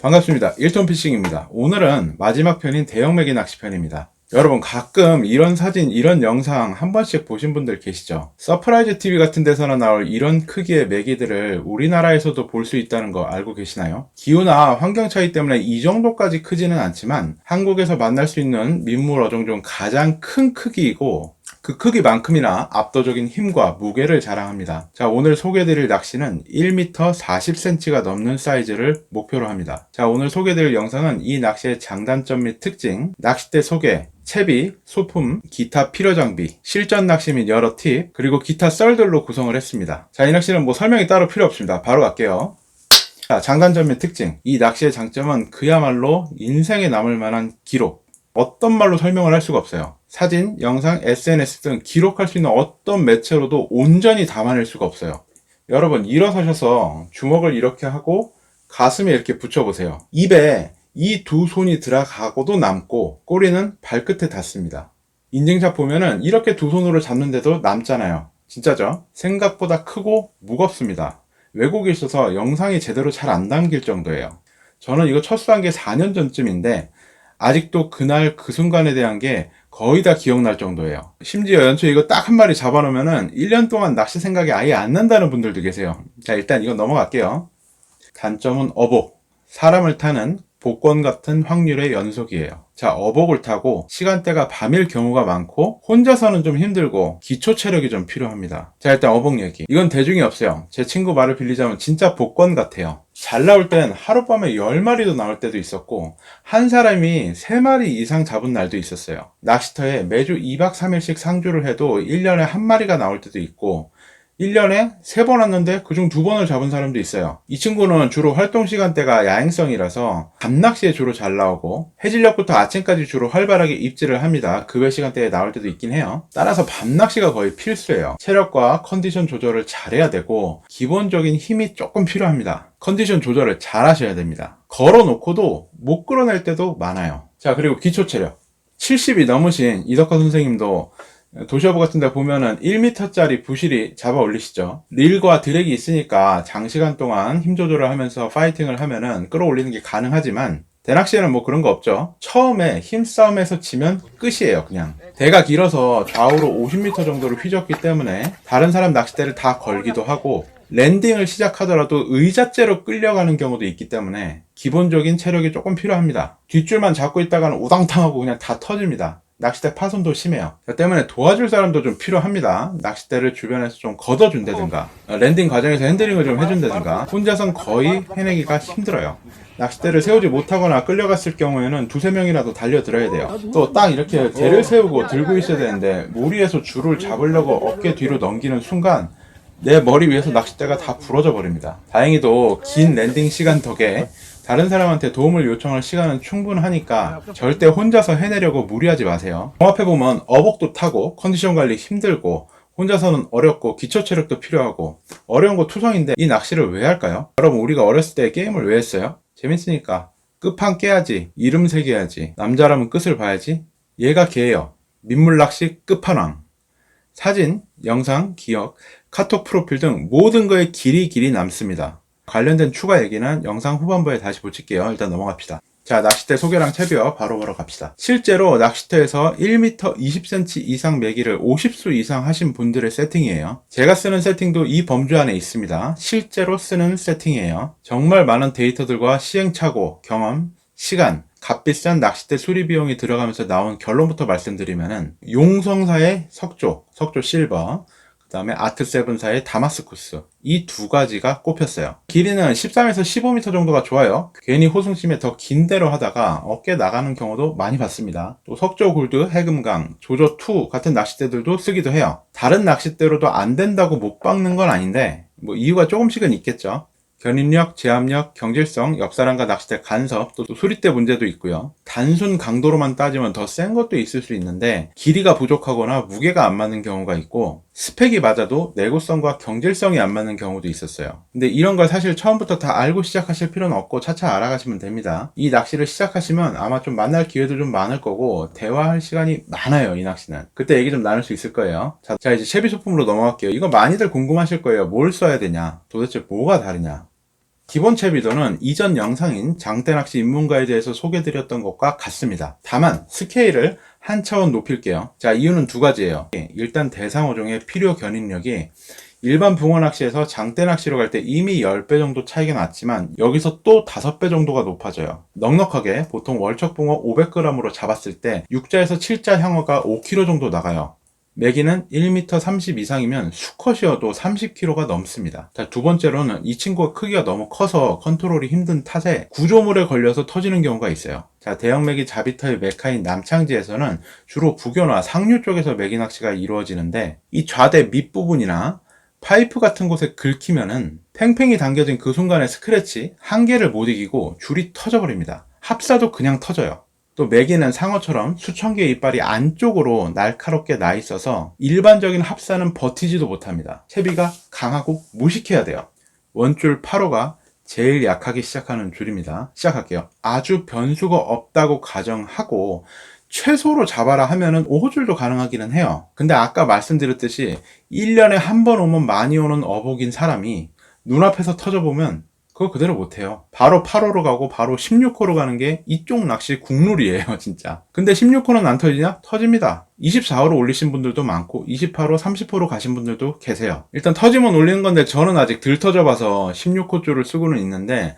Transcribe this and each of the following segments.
반갑습니다. 1톤 피싱입니다. 오늘은 마지막 편인 대형 매기 낚시편입니다. 여러분 가끔 이런 사진, 이런 영상 한 번씩 보신 분들 계시죠? 서프라이즈 TV 같은 데서나 나올 이런 크기의 메기들을 우리나라에서도 볼 수 있다는 거 알고 계시나요? 기후나 환경 차이 때문에 이 정도까지 크지는 않지만 한국에서 만날 수 있는 민물 어종 중 가장 큰 크기이고 그 크기만큼이나 압도적인 힘과 무게를 자랑합니다. 자, 오늘 소개해드릴 낚시는 1m 40cm가 넘는 사이즈를 목표로 합니다. 자, 오늘 소개해드릴 영상은 이 낚시의 장단점 및 특징, 낚싯대 소개, 채비, 소품, 기타 필요 장비, 실전 낚시 및 여러 팁, 그리고 기타 썰들로 구성을 했습니다. 자, 이 낚시는 뭐 설명이 따로 필요 없습니다. 바로 갈게요. 자, 장단점 및 특징. 이 낚시의 장점은 그야말로 인생에 남을 만한 기록. 어떤 말로 설명을 할 수가 없어요. 사진, 영상, SNS 등 기록할 수 있는 어떤 매체로도 온전히 담아낼 수가 없어요. 여러분, 일어서셔서 주먹을 이렇게 하고 가슴에 이렇게 붙여보세요. 입에 이 두 손이 들어가고도 남고 꼬리는 발끝에 닿습니다. 인증샷 보면은 이렇게 두 손으로 잡는데도 남잖아요. 진짜죠? 생각보다 크고 무겁습니다. 외국에 있어서 영상이 제대로 잘 안 담길 정도예요. 저는 이거 첫 수한 게 4년 전쯤인데 아직도 그날 그 순간에 대한 게 거의 다 기억날 정도예요. 심지어 연초에 이거 딱 한 마리 잡아놓으면은 1년 동안 낚시 생각이 아예 안 난다는 분들도 계세요. 자, 일단 이건 넘어갈게요. 단점은 어복. 사람을 타는 복권 같은 확률의 연속이에요. 자, 어복을 타고 시간대가 밤일 경우가 많고 혼자서는 좀 힘들고 기초 체력이 좀 필요합니다. 자, 일단 어복 얘기. 이건 대중이 없어요. 제 친구 말을 빌리자면 진짜 복권 같아요. 잘 나올 땐 하룻밤에 10마리도 나올 때도 있었고 한 사람이 3마리 이상 잡은 날도 있었어요. 낚시터에 매주 2박 3일씩 상주를 해도 1년에 한 마리가 나올 때도 있고 1년에 3번 왔는데 그중 2번을 잡은 사람도 있어요. 이 친구는 주로 활동 시간대가 야행성이라서 밤낚시에 주로 잘 나오고 해질녘부터 아침까지 주로 활발하게 입질을 합니다. 그 외 시간대에 나올 때도 있긴 해요. 따라서 밤낚시가 거의 필수예요. 체력과 컨디션 조절을 잘해야 되고 기본적인 힘이 조금 필요합니다. 컨디션 조절을 잘 하셔야 됩니다. 걸어놓고도 못 끌어낼 때도 많아요. 자 그리고 기초 체력 70이 넘으신 이덕화 선생님도 도시어부 같은 데 보면은 1m짜리 부실이 잡아 올리시죠. 릴과 드랙이 있으니까 장시간 동안 힘 조절을 하면서 파이팅을 하면은 끌어올리는 게 가능하지만 대낚시에는 뭐 그런 거 없죠. 처음에 힘싸움에서 지면 끝이에요, 그냥. 대가 길어서 좌우로 50m 정도를 휘젓기 때문에 다른 사람 낚싯대를 다 걸기도 하고 랜딩을 시작하더라도 의자째로 끌려가는 경우도 있기 때문에 기본적인 체력이 조금 필요합니다. 뒷줄만 잡고 있다가는 우당탕하고 그냥 다 터집니다. 낚싯대 파손도 심해요. 그 때문에 도와줄 사람도 좀 필요합니다. 낚싯대를 주변에서 좀 걷어준다든가, 어, 랜딩 과정에서 핸들링을 좀 해준다든가, 혼자선 거의 해내기가 힘들어요. 낚싯대를 세우지 못하거나 끌려갔을 경우에는 두세 명이라도 달려들어야 돼요. 또 딱 이렇게 대를 세우고 들고 있어야 되는데, 물 위에서 줄을 잡으려고 어깨 뒤로 넘기는 순간, 내 머리 위에서 낚싯대가 다 부러져 버립니다. 다행히도 긴 랜딩 시간 덕에 다른 사람한테 도움을 요청할 시간은 충분하니까 절대 혼자서 해내려고 무리하지 마세요. 종합해보면 어복도 타고 컨디션 관리 힘들고 혼자서는 어렵고 기초 체력도 필요하고 어려운 거 투성인데 이 낚시를 왜 할까요? 여러분 우리가 어렸을 때 게임을 왜 했어요? 재밌으니까 끝판 깨야지 이름 새겨야지 남자라면 끝을 봐야지 얘가 걔예요 민물 낚시 끝판왕 사진, 영상, 기억, 카톡 프로필 등 모든 거에 길이 길이 남습니다. 관련된 추가 얘기는 영상 후반부에 다시 붙일게요. 일단 넘어갑시다. 자, 낚싯대 소개랑 채비어 바로 보러 갑시다. 실제로 낚싯대에서 1m 20cm 이상 매기를 50수 이상 하신 분들의 세팅이에요. 제가 쓰는 세팅도 이 범주 안에 있습니다. 실제로 쓰는 세팅이에요. 정말 많은 데이터들과 시행착오, 경험, 시간, 값비싼 낚싯대 수리 비용이 들어가면서 나온 결론부터 말씀드리면은 용성사의 석조, 석조 실버, 그 다음에 아트 세븐사의 다마스쿠스. 이 두 가지가 꼽혔어요. 길이는 13에서 15m 정도가 좋아요. 괜히 호승심에 더 긴 대로 하다가 어깨 나가는 경우도 많이 봤습니다. 또 석조 골드, 해금강, 조조2 같은 낚싯대들도 쓰기도 해요. 다른 낚싯대로도 안 된다고 못 박는 건 아닌데 뭐 이유가 조금씩은 있겠죠. 견인력, 제압력, 경질성, 역사랑과 낚싯대 간섭, 또 수리대 문제도 있고요. 단순 강도로만 따지면 더 센 것도 있을 수 있는데 길이가 부족하거나 무게가 안 맞는 경우가 있고 스펙이 맞아도 내구성과 경질성이 안 맞는 경우도 있었어요. 근데 이런 걸 사실 처음부터 다 알고 시작하실 필요는 없고 차차 알아가시면 됩니다. 이 낚시를 시작하시면 아마 좀 만날 기회도 좀 많을 거고 대화할 시간이 많아요. 이 낚시는. 그때 얘기 좀 나눌 수 있을 거예요. 자, 자 이제 채비 소품으로 넘어갈게요. 이거 많이들 궁금하실 거예요. 뭘 써야 되냐? 도대체 뭐가 다르냐? 기본 채비도는 이전 영상인 장대낚시 입문가에 대해서 소개드렸던 것과 같습니다. 다만 스케일을 한 차원 높일게요. 자, 이유는 두 가지예요. 일단 대상어종의 필요 견인력이 일반 붕어 낚시에서 장대 낚시로 갈 때 이미 10배 정도 차이가 났지만 여기서 또 5배 정도가 높아져요. 넉넉하게 보통 월척 붕어 500g으로 잡았을 때 6자에서 7자 향어가 5kg 정도 나가요. 메기는 1m 30 이상이면 수컷이어도 30kg가 넘습니다. 자, 두 번째로는 이 친구가 크기가 너무 커서 컨트롤이 힘든 탓에 구조물에 걸려서 터지는 경우가 있어요. 자, 대형 메기 자비터의 메카인 남창지에서는 주로 북연화 상류 쪽에서 메기 낚시가 이루어지는데 이 좌대 밑부분이나 파이프 같은 곳에 긁히면은 팽팽히 당겨진 그 순간의 스크래치 한 개를 못 이기고 줄이 터져버립니다. 합사도 그냥 터져요. 또 메기는 상어처럼 수천 개의 이빨이 안쪽으로 날카롭게 나 있어서 일반적인 합사는 버티지도 못합니다. 채비가 강하고 무식해야 돼요. 원줄 8호가 제일 약하게 시작하는 줄입니다. 시작할게요. 아주 변수가 없다고 가정하고 최소로 잡아라 하면은 5호줄도 가능하기는 해요. 근데 아까 말씀드렸듯이 1년에 한 번 오면 많이 오는 어복인 사람이 눈앞에서 터져보면 그거 그대로 못해요. 바로 8호로 가고 바로 16호로 가는 게 이쪽 낚시 국룰이에요, 진짜. 근데 16호는 안 터지냐? 터집니다. 24호로 올리신 분들도 많고 28호, 30호로 가신 분들도 계세요. 일단 터지면 올리는 건데 저는 아직 덜 터져봐서 16호 줄을 쓰고는 있는데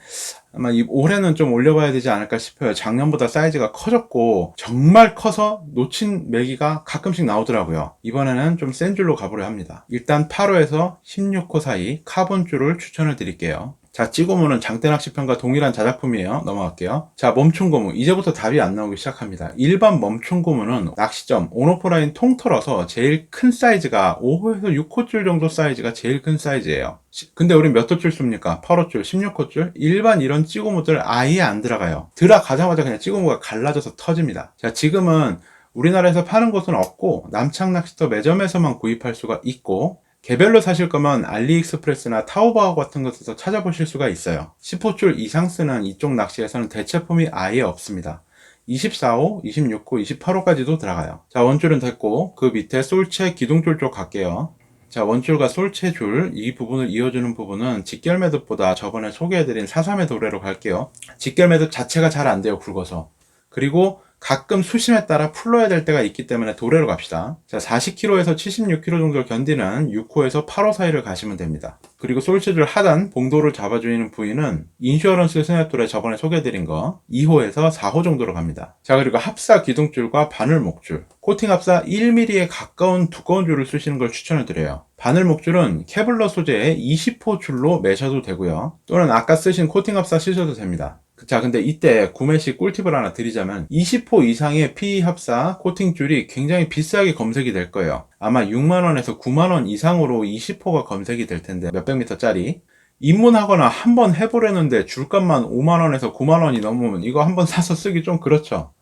아마 이 올해는 좀 올려봐야 되지 않을까 싶어요. 작년보다 사이즈가 커졌고 정말 커서 놓친 메기가 가끔씩 나오더라고요. 이번에는 좀 센 줄로 가보려 합니다. 일단 8호에서 16호 사이 카본 줄을 추천을 드릴게요. 자, 찌고무는 장대낚시편과 동일한 자작품이에요. 넘어갈게요. 자, 멈춤고무. 이제부터 답이 안 나오기 시작합니다. 일반 멈춤고무는 낚시점, 온오프라인 통틀어서 제일 큰 사이즈가 5호에서 6호줄 정도 사이즈가 제일 큰 사이즈예요. 시- 근데 우린 몇 호줄 씁니까? 8호줄, 16호줄? 일반 이런 찌고무들 아예 안 들어가요. 들어가자마자 그냥 찌고무가 갈라져서 터집니다. 자, 지금은 우리나라에서 파는 곳은 없고 남창 낚시터 매점에서만 구입할 수가 있고 개별로 사실 거면 알리익스프레스나 타오바오 같은 곳에서 찾아보실 수가 있어요. 10호줄 이상 쓰는 이쪽 낚시에서는 대체품이 아예 없습니다. 24호, 26호, 28호까지도 들어가요. 자, 원줄은 됐고 그 밑에 솔체 기둥줄 쪽 갈게요. 자, 원줄과 솔체 줄, 이 부분을 이어주는 부분은 직결 매듭보다 저번에 소개해드린 사삼의 도래로 갈게요. 직결 매듭 자체가 잘 안 돼요, 굵어서. 그리고 가끔 수심에 따라 풀러야 될 때가 있기 때문에 도래로 갑시다. 자, 40km에서 76km 정도를 견디는 6호에서 8호 사이를 가시면 됩니다. 그리고 솔체줄 하단 봉도를 잡아주는 부위는 인슈어런스 스냅돌에 저번에 소개해드린 거 2호에서 4호 정도로 갑니다. 자, 그리고 합사 기둥줄과 바늘 목줄, 코팅 합사 1mm에 가까운 두꺼운 줄을 쓰시는 걸 추천을 드려요. 바늘 목줄은 케블러 소재의 20호 줄로 매셔도 되고요. 또는 아까 쓰신 코팅 합사 쓰셔도 됩니다. 자, 근데 이때 구매 시 꿀팁을 하나 드리자면 20호 이상의 PE 합사 코팅 줄이 굉장히 비싸게 검색이 될 거예요. 아마 6만원에서 9만원 이상으로 20호가 검색이 될 텐데 몇백 미터 짜리. 입문하거나 한 번 해보려는데 줄값만 5만원에서 9만원이 넘으면 이거 한 번 사서 쓰기 좀 그렇죠.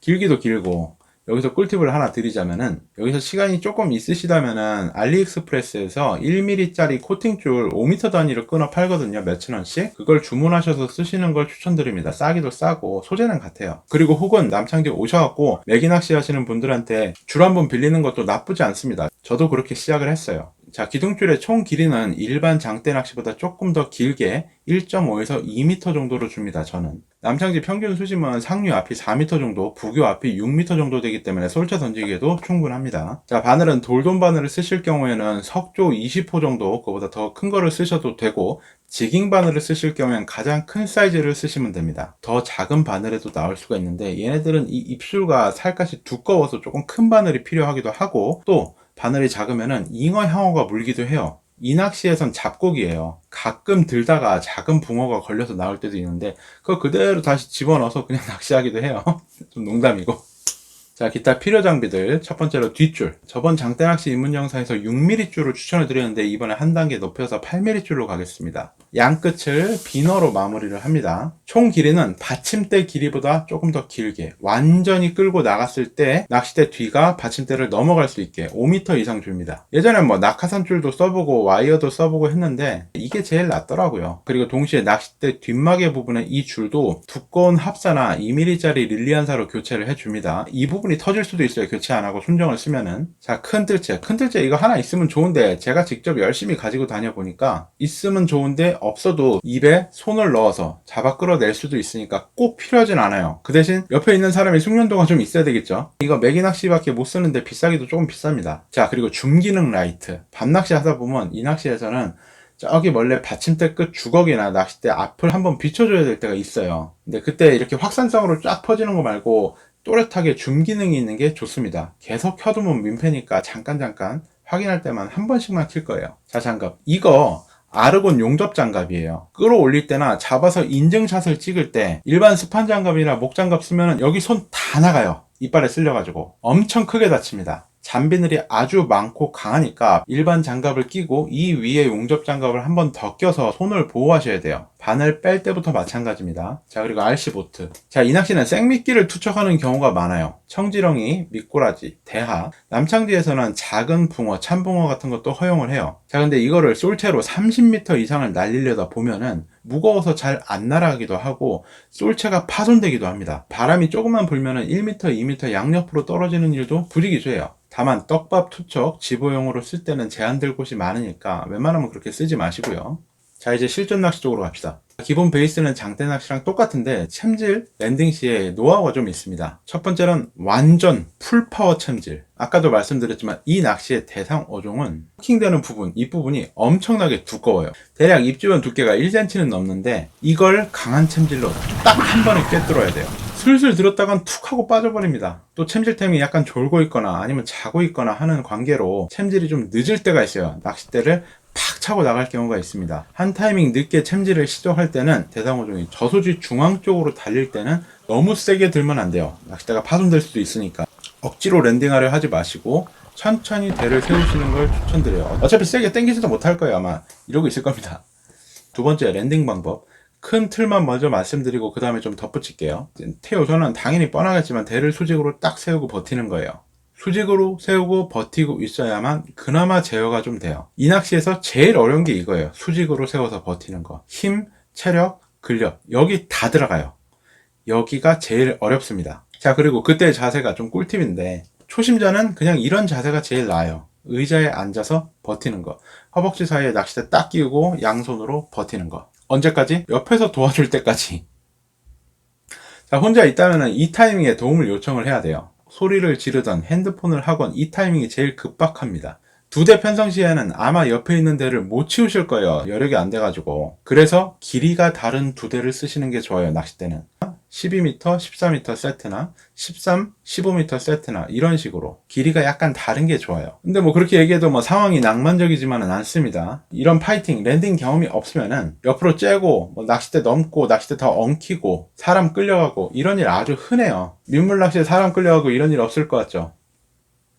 길기도 길고 여기서 꿀팁을 하나 드리자면은 여기서 시간이 조금 있으시다면은 알리익스프레스에서 1mm짜리 코팅줄 5m 단위로 끊어 팔거든요 몇천 원씩. 그걸 주문하셔서 쓰시는 걸 추천드립니다. 싸기도 싸고 소재는 같아요. 그리고 혹은 남창지 오셔갖고 매기 낚시 하시는 분들한테 줄 한번 빌리는 것도 나쁘지 않습니다. 저도 그렇게 시작을 했어요 자, 기둥줄의 총 길이는 일반 장대 낚시보다 조금 더 길게 1.5에서 2m 정도로 줍니다, 저는. 남창지 평균 수심은 상류 앞이 4m 정도, 부교 앞이 6m 정도 되기 때문에 솔차 던지기에도 충분합니다. 자, 바늘은 돌돔 바늘을 쓰실 경우에는 석조 20호 정도, 그보다 더 큰 거를 쓰셔도 되고, 지깅 바늘을 쓰실 경우엔 가장 큰 사이즈를 쓰시면 됩니다. 더 작은 바늘에도 나올 수가 있는데, 얘네들은 이 입술과 살갗이 두꺼워서 조금 큰 바늘이 필요하기도 하고, 또 바늘이 작으면은 잉어 향어가 물기도 해요. 이 낚시에선 잡곡이에요. 가끔 들다가 작은 붕어가 걸려서 나올 때도 있는데 그거 그대로 다시 집어넣어서 그냥 낚시하기도 해요. 좀 농담이고. 자, 기타 필요 장비들. 첫 번째로 뒷줄. 저번 장대 낚시 입문 영상에서 6mm 줄을 추천을 드렸는데 이번에 한 단계 높여서 8mm 줄로 가겠습니다. 양 끝을 비너로 마무리를 합니다. 총 길이는 받침대 길이보다 조금 더 길게 완전히 끌고 나갔을 때 낚싯대 뒤가 받침대를 넘어갈 수 있게 5m 이상 줍니다. 예전에 뭐 낙하산 줄도 써보고 와이어도 써보고 했는데 이게 제일 낫더라고요. 그리고 동시에 낚싯대 뒷마개 부분에 이 줄도 두꺼운 합사나 2mm짜리 릴리안사로 교체를 해줍니다. 이 부분 이 충분히 터질 수도 있어요. 교체 안 하고 순정을 쓰면은. 자, 큰 뜰채. 큰 뜰채 이거 하나 있으면 좋은데 제가 직접 열심히 가지고 다녀보니까 있으면 좋은데 없어도 입에 손을 넣어서 잡아 끌어낼 수도 있으니까 꼭 필요하진 않아요. 그 대신 옆에 있는 사람이 숙련도가 좀 있어야 되겠죠. 이거 매기 낚시밖에 못 쓰는데 비싸기도 조금 비쌉니다. 자, 그리고 중기능 라이트. 밤낚시 하다 보면 이 낚시에서는 저기 원래 받침대 끝 주걱이나 낚싯대 앞을 한번 비춰줘야 될 때가 있어요. 근데 그때 이렇게 확산성으로 쫙 퍼지는 거 말고 또렷하게 줌 기능이 있는 게 좋습니다. 계속 켜두면 민폐니까 잠깐 잠깐 확인할 때만 한 번씩만 킬 거예요. 자 장갑 이거 아르곤 용접 장갑이에요. 끌어올릴 때나 잡아서 인증샷을 찍을 때 일반 스판 장갑이나 목 장갑 쓰면 여기 손 다 나가요. 이빨에 쓸려가지고 엄청 크게 다칩니다. 잔비늘이 아주 많고 강하니까 일반 장갑을 끼고 이 위에 용접 장갑을 한 번 더 껴서 손을 보호하셔야 돼요. 바늘 뺄 때부터 마찬가지입니다. 자 그리고 RC 보트. 자 이 낚시는 생미끼를 투척하는 경우가 많아요. 청지렁이, 미꾸라지, 대하. 남창지에서는 작은 붕어, 참붕어 같은 것도 허용을 해요. 자 근데 이거를 쏠채로 30m 이상을 날리려다 보면은 무거워서 잘 안 날아가기도 하고 쏠채가 파손되기도 합니다. 바람이 조금만 불면은 1m, 2m 양옆으로 떨어지는 일도 부지기수해요. 다만 떡밥 투척 지보용으로 쓸 때는 제한될 곳이 많으니까 웬만하면 그렇게 쓰지 마시고요. 자 이제 실전 낚시 쪽으로 갑시다. 기본 베이스는 장대 낚시랑 똑같은데 챔질 랜딩 시에 노하우가 좀 있습니다. 첫 번째는 완전 풀파워 챔질. 아까도 말씀드렸지만 이 낚시의 대상 어종은 후킹되는 부분, 이 부분이 엄청나게 두꺼워요. 대략 입주변 두께가 1cm는 넘는데 이걸 강한 챔질로 딱 한 번에 꿰뚫어야 돼요. 슬슬 들었다간 툭 하고 빠져버립니다. 또 챔질템이 약간 졸고 있거나 아니면 자고 있거나 하는 관계로 챔질이 좀 늦을 때가 있어요. 낚싯대를 팍 차고 나갈 경우가 있습니다. 한 타이밍 늦게 챔질을 시도할 때는 대상어종이 저수지 중앙 쪽으로 달릴 때는 너무 세게 들면 안 돼요. 낚싯대가 파손될 수도 있으니까. 억지로 랜딩하려 하지 마시고 천천히 대를 세우시는 걸 추천드려요. 어차피 세게 당기지도 못할 거예요 아마 이러고 있을 겁니다. 두 번째 랜딩 방법. 큰 틀만 먼저 말씀드리고 그 다음에 좀 덧붙일게요. 태요저는 당연히 뻔하겠지만 대를 수직으로 딱 세우고 버티는 거예요. 수직으로 세우고 버티고 있어야만 그나마 제어가 좀 돼요. 이 낚시에서 제일 어려운 게 이거예요. 수직으로 세워서 버티는 거. 힘, 체력, 근력 여기 다 들어가요. 여기가 제일 어렵습니다. 자 그리고 그때 자세가 좀 꿀팁인데 초심자는 그냥 이런 자세가 제일 나아요. 의자에 앉아서 버티는 거. 허벅지 사이에 낚싯대 딱 끼우고 양손으로 버티는 거. 언제까지? 옆에서 도와줄 때까지. 자, 혼자 있다면 이 타이밍에 도움을 요청을 해야 돼요. 소리를 지르던 핸드폰을 하건 이 타이밍이 제일 급박합니다. 두 대 편성시에는 아마 옆에 있는 대를 못 치우실 거예요. 여력이 안 돼가지고. 그래서 길이가 다른 두 대를 쓰시는 게 좋아요, 낚싯대는. 12m, 14m 세트나 13, 15m 세트나 이런 식으로 길이가 약간 다른 게 좋아요. 근데 뭐 그렇게 얘기해도 뭐 상황이 낭만적이지만은 않습니다. 이런 파이팅, 랜딩 경험이 없으면은 옆으로 째고 뭐 낚싯대 넘고 낚싯대 더 엉키고 사람 끌려가고 이런 일 아주 흔해요. 민물 낚시에 사람 끌려가고 이런 일 없을 것 같죠?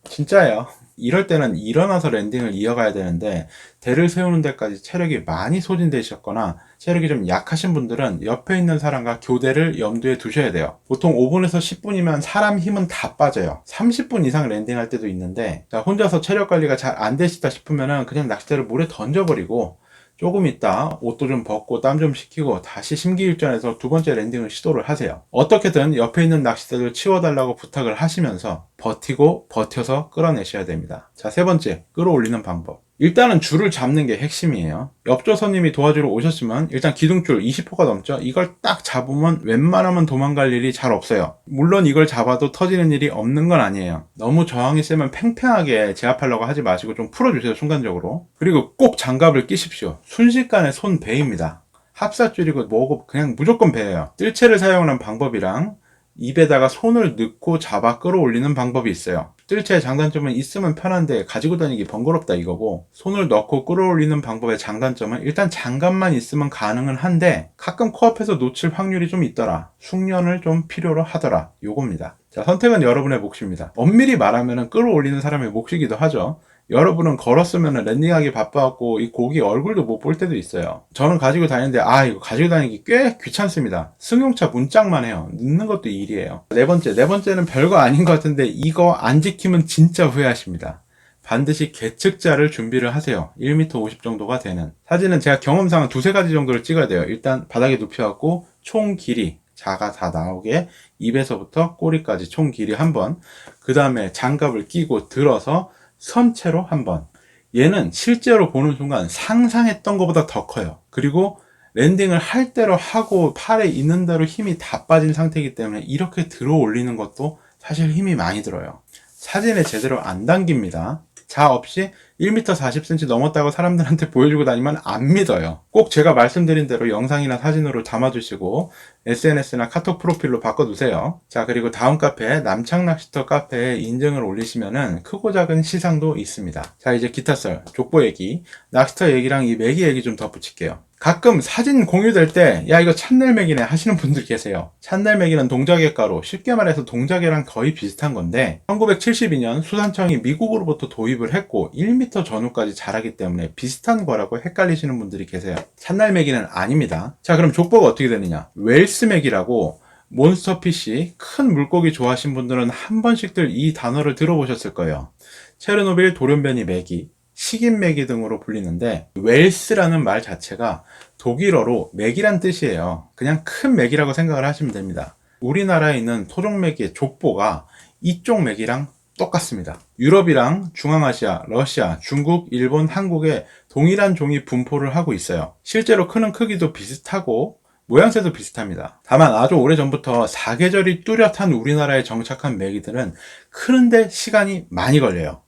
진짜예요. 이럴 때는 일어나서 랜딩을 이어가야 되는데 대를 세우는 데까지 체력이 많이 소진되셨거나 체력이 좀 약하신 분들은 옆에 있는 사람과 교대를 염두에 두셔야 돼요. 보통 5분에서 10분이면 사람 힘은 다 빠져요. 30분 이상 랜딩할 때도 있는데 혼자서 체력 관리가 잘 안 되시다 싶으면 그냥 낚싯대를 물에 던져버리고 조금 있다 옷도 좀 벗고 땀 좀 식히고 다시 심기일전에서 두 번째 랜딩을 시도를 하세요. 어떻게든 옆에 있는 낚싯대를 치워달라고 부탁을 하시면서 버티고 버텨서 끌어내셔야 됩니다. 자, 세 번째, 끌어올리는 방법. 일단은 줄을 잡는 게 핵심이에요. 옆조선님이 도와주러 오셨지만 일단 기둥줄 20호가 넘죠. 이걸 딱 잡으면 웬만하면 도망갈 일이 잘 없어요. 물론 이걸 잡아도 터지는 일이 없는 건 아니에요. 너무 저항이 세면 팽팽하게 제압하려고 하지 마시고 좀 풀어주세요 순간적으로. 그리고 꼭 장갑을 끼십시오. 순식간에 손 베입니다. 합사줄이고 뭐고 그냥 무조건 베요. 뜰채를 사용하는 방법이랑 입에다가 손을 넣고 잡아 끌어올리는 방법이 있어요. 뜰채의 장단점은 있으면 편한데 가지고 다니기 번거롭다 이거고 손을 넣고 끌어올리는 방법의 장단점은 일단 장갑만 있으면 가능은 한데 가끔 코앞에서 놓칠 확률이 좀 있더라. 숙련을 좀 필요로 하더라. 요겁니다. 자, 선택은 여러분의 몫입니다. 엄밀히 말하면 끌어올리는 사람의 몫이기도 하죠. 여러분은 걸었으면 랜딩하기 바빠갖고 이 고기 얼굴도 못 볼 때도 있어요. 저는 가지고 다니는데 아 이거 가지고 다니기 꽤 귀찮습니다. 승용차 문짝만 해요. 넣는 것도 일이에요. 네 번째, 네 번째는 별거 아닌 것 같은데 이거 안 지키면 진짜 후회하십니다. 반드시 계측자를 준비를 하세요. 1m 50 정도가 되는. 사진은 제가 경험상 두세 가지 정도를 찍어야 돼요. 일단 바닥에 눕혀갖고 총 길이 자가 다 나오게 입에서부터 꼬리까지 총 길이 한 번, 그 다음에 장갑을 끼고 들어서 선체로 한 번. 얘는 실제로 보는 순간 상상했던 것보다 더 커요. 그리고 랜딩을 할 대로 하고 팔에 있는 대로 힘이 다 빠진 상태이기 때문에 이렇게 들어 올리는 것도 사실 힘이 많이 들어요. 사진에 제대로 안 담깁니다. 자 없이 1m 40cm 넘었다고 사람들한테 보여주고 다니면 안 믿어요. 꼭 제가 말씀드린 대로 영상이나 사진으로 담아주시고 SNS나 카톡 프로필로 바꿔두세요. 자 그리고 다음 카페 남창낚시터 카페에 인증을 올리시면은 크고 작은 시상도 있습니다. 자 이제 기타 썰, 족보 얘기, 낚시터 얘기랑 이 매기 얘기 좀 덧붙일게요. 가끔 사진 공유될 때, 야, 이거 찬넬맥이네 하시는 분들 계세요. 찬넬맥이는 동자개가로, 쉽게 말해서 동자개랑 거의 비슷한 건데, 1972년 수산청이 미국으로부터 도입을 했고, 1m 전후까지 자라기 때문에 비슷한 거라고 헷갈리시는 분들이 계세요. 찬넬맥이는 아닙니다. 자, 그럼 족보가 어떻게 되느냐? 웰스맥이라고, 몬스터피쉬, 큰 물고기 좋아하신 분들은 한 번씩들 이 단어를 들어보셨을 거예요. 체르노빌 돌연변이 메기, 식인메기 등으로 불리는데 웰스라는 말 자체가 독일어로 맥이란 뜻이에요. 그냥 큰 맥이라고 생각을 하시면 됩니다. 우리나라에 있는 토종맥의 족보가 이쪽 맥이랑 똑같습니다. 유럽이랑 중앙아시아, 러시아, 중국, 일본, 한국에 동일한 종이 분포를 하고 있어요. 실제로 크는 크기도 비슷하고 모양새도 비슷합니다. 다만 아주 오래전부터 사계절이 뚜렷한 우리나라에 정착한 메기들은 크는데 시간이 많이 걸려요.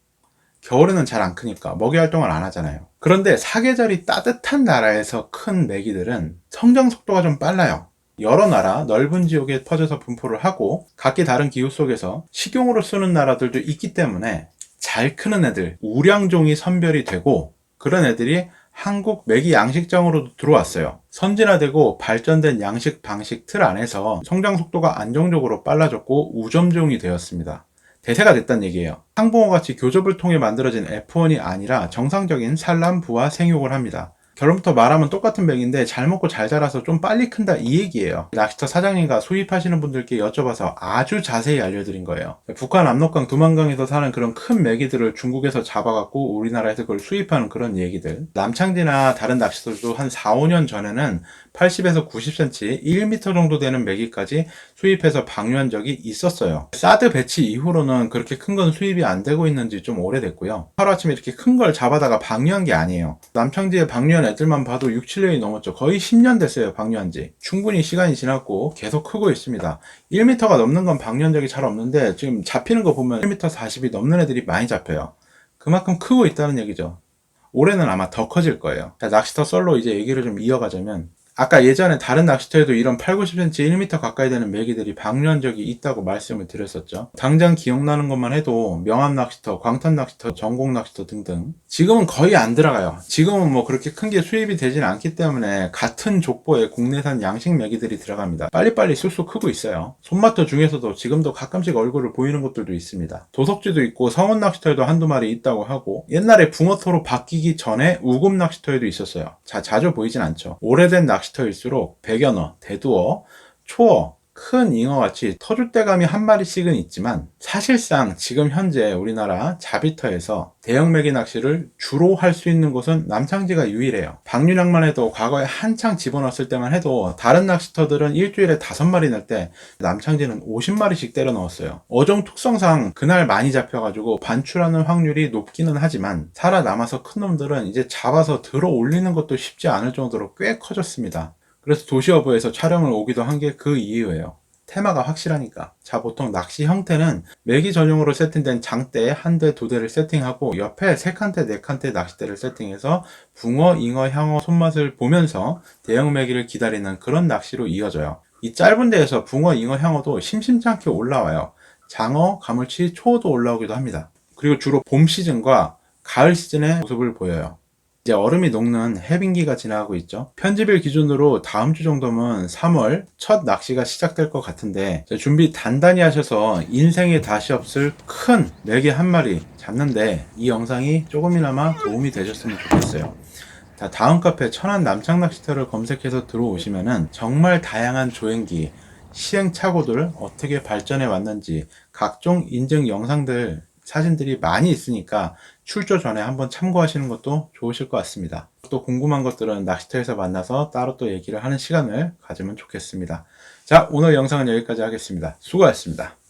겨울에는 잘 안 크니까 먹이 활동을 안 하잖아요. 그런데 사계절이 따뜻한 나라에서 큰 메기들은 성장 속도가 좀 빨라요. 여러 나라 넓은 지역에 퍼져서 분포를 하고 각기 다른 기후 속에서 식용으로 쓰는 나라들도 있기 때문에 잘 크는 애들 우량종이 선별이 되고 그런 애들이 한국 메기 양식장으로도 들어왔어요. 선진화되고 발전된 양식 방식 틀 안에서 성장 속도가 안정적으로 빨라졌고 우점종이 되었습니다. 대세가 됐다는 얘기예요. 항봉어 같이 교접을 통해 만들어진 F1이 아니라 정상적인 산란, 부화, 생육을 합니다. 결론부터 말하면 똑같은 맥인데 잘 먹고 잘 자라서 좀 빨리 큰다 이 얘기예요. 낚시터 사장님과 수입하시는 분들께 여쭤봐서 아주 자세히 알려드린 거예요. 북한 압록강 두만강에서 사는 그런 큰 메기들을 중국에서 잡아갖고 우리나라에서 그걸 수입하는 그런 얘기들. 남창디나 다른 낚시터도 한 4, 5년 전에는 80에서 90cm, 1m 정도 되는 메기까지 수입해서 방류한 적이 있었어요. 사드 배치 이후로는 그렇게 큰 건 수입이 안 되고 있는지 좀 오래됐고요. 하루아침에 이렇게 큰 걸 잡아다가 방류한 게 아니에요. 남창지에 방류한 애들만 봐도 6, 7년이 넘었죠. 거의 10년 됐어요, 방류한 지. 충분히 시간이 지났고 계속 크고 있습니다. 1m가 넘는 건 방류한 적이 잘 없는데 지금 잡히는 거 보면 1m 40이 넘는 애들이 많이 잡혀요. 그만큼 크고 있다는 얘기죠. 올해는 아마 더 커질 거예요. 자, 낚시터 썰로 이제 얘기를 좀 이어가자면 아까 예전에 다른 낚시터에도 이런 8, 90cm, 1m 가까이 되는 메기들이 방류한 적이 있다고 말씀을 드렸었죠. 당장 기억나는 것만 해도 명암 낚시터, 광탄 낚시터, 전공 낚시터 등등. 지금은 거의 안 들어가요. 지금은 뭐 그렇게 큰 게 수입이 되진 않기 때문에 같은 족보에 국내산 양식 메기들이 들어갑니다. 빨리빨리 쑥쑥 크고 있어요. 손마터 중에서도 지금도 가끔씩 얼굴을 보이는 곳들도 있습니다. 도석지도 있고 성원 낚시터에도 한두 마리 있다고 하고 옛날에 붕어터로 바뀌기 전에 우금 낚시터에도 있었어요. 자, 자주 보이진 않죠. 오래된 낚시 낚시터일수록 백연어, 대두어, 초어, 큰 잉어같이 터줏대감이 한 마리씩은 있지만 사실상 지금 현재 우리나라 자비터에서 대형 메기 낚시를 주로 할 수 있는 곳은 남창지가 유일해요. 방류량만 해도 과거에 한창 집어넣었을 때만 해도 다른 낚시터들은 일주일에 다섯 마리 낼때 남창지는 50마리씩 때려 넣었어요. 어종 특성상 그날 많이 잡혀가지고 반출하는 확률이 높기는 하지만 살아남아서 큰 놈들은 이제 잡아서 들어 올리는 것도 쉽지 않을 정도로 꽤 커졌습니다. 그래서 도시어부에서 촬영을 오기도 한 게 그 이유예요. 테마가 확실하니까. 자, 보통 낚시 형태는 매기 전용으로 세팅된 장대에 한 대, 두 대를 세팅하고 옆에 세 칸대, 네 칸대 낚싯대를 세팅해서 붕어, 잉어, 향어 손맛을 보면서 대형 매기를 기다리는 그런 낚시로 이어져요. 이 짧은 데에서 붕어, 잉어, 향어도 심심찮게 올라와요. 장어, 가물치, 초어도 올라오기도 합니다. 그리고 주로 봄 시즌과 가을 시즌의 모습을 보여요. 이제 얼음이 녹는 해빙기가 지나가고 있죠. 편집일 기준으로 다음 주 정도면 3월 첫 낚시가 시작될 것 같은데 준비 단단히 하셔서 인생에 다시 없을 큰 메기 한 마리 잡는데 이 영상이 조금이나마 도움이 되셨으면 좋겠어요. 자, 다음 카페 천안 남창 낚시터를 검색해서 들어오시면은 정말 다양한 조행기, 시행착오들 어떻게 발전해 왔는지 각종 인증 영상들 사진들이 많이 있으니까 출조 전에 한번 참고하시는 것도 좋으실 것 같습니다. 또 궁금한 것들은 낚시터에서 만나서 따로 또 얘기를 하는 시간을 가지면 좋겠습니다. 자, 오늘 영상은 여기까지 하겠습니다. 수고하셨습니다.